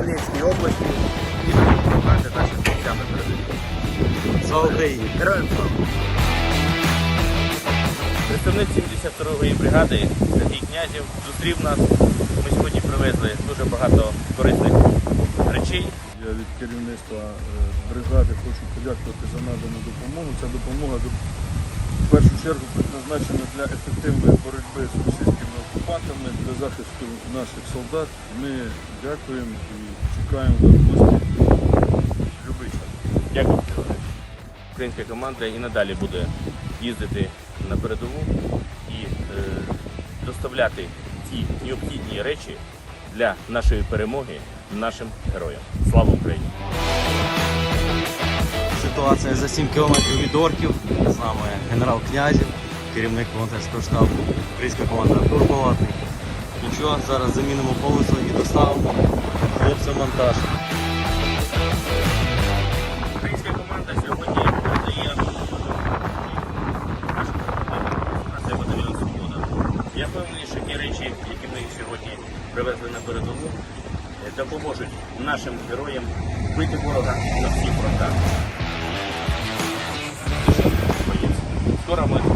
Хмельницькій області і допомагати нашим бійцям на передовій. Слава Україні! Героям слава! Представник 72-ї бригади Сергій Князів зустрів нас. Ми сьогодні привезли дуже багато корисних речей. Я від керівництва е, бригади хочу подякувати за надану допомогу. Ця допомога в першу чергу предназначена для ефективної боротьби з російськими окупантами, для захисту наших солдат. Ми дякуємо і чекаємо гості будь-який час. Дякую. Українська команда і надалі буде їздити на передову і е, доставляти ті необхідні речі для нашої перемоги нашим героям. Слава Україні! Ситуація за 7 кілометрів від орків. З нами генерал Князів, керівник волонтерського штабу, українська команда Артур. Нічого, зараз замінимо колесо і доставимо хлопцям вантаж. Українська команда сьогодні передає це батальйон Свобода. Я впевнений, що ті речі, які ми сьогодні привезли на передову, допоможуть нашим героям бити ворога на всіх фронтах. Скоро ми